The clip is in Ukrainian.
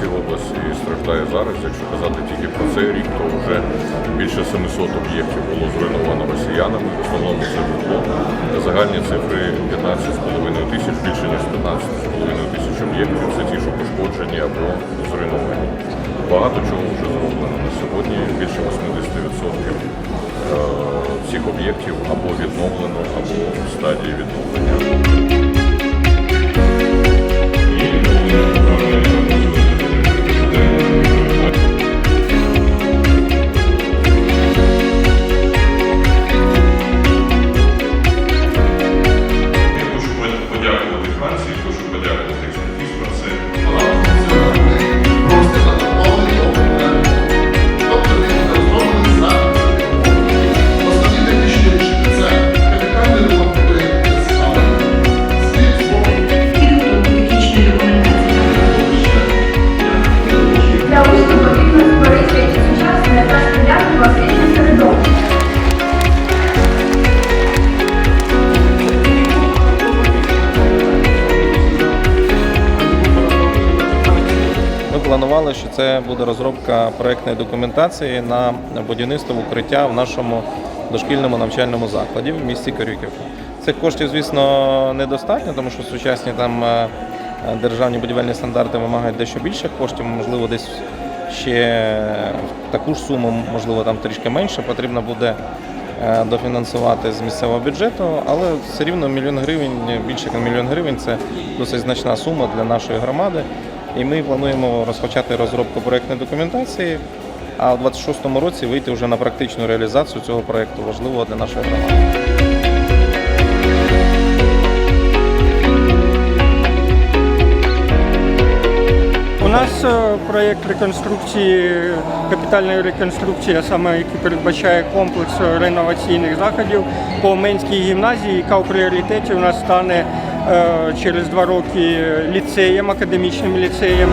ціла досі страждає зараз. Якщо казати тільки про цей рік, то вже більше 700 об'єктів було зруйновано росіянами. В основному це житло. Загальні цифри 15,5 тисяч, більше ніж 15,5 тисяч об'єктів. Це ті, що пошкоджені або зруйновані. Багато чого вже зроблено на сьогодні. Більше 80% е, цих об'єктів або відновлено, або в стадії відновлення. Планували, що це буде розробка проектної документації на будівництво укриття в нашому дошкільному навчальному закладі в місті Корюків. Цих коштів, звісно, недостатньо, тому що сучасні там е, державні будівельні стандарти вимагають дещо більше коштів, можливо, десь ще таку ж суму, можливо, там трішки менше, потрібно буде е, дофінансувати з місцевого бюджету, але все рівно мільйон гривень, більше як мільйон гривень це досить значна сума для нашої громади. І ми плануємо розпочати розробку проектної документації, а у 26-му році вийти вже на практичну реалізацію цього проекту важливого для нашої громади. У нас е, проєкт реконструкції, капітальної реконструкції, а саме який передбачає комплекс реноваційних заходів по Менській гімназії, яка в пріоритеті у нас стане е, через два роки ліцеєм, академічним ліцеєм.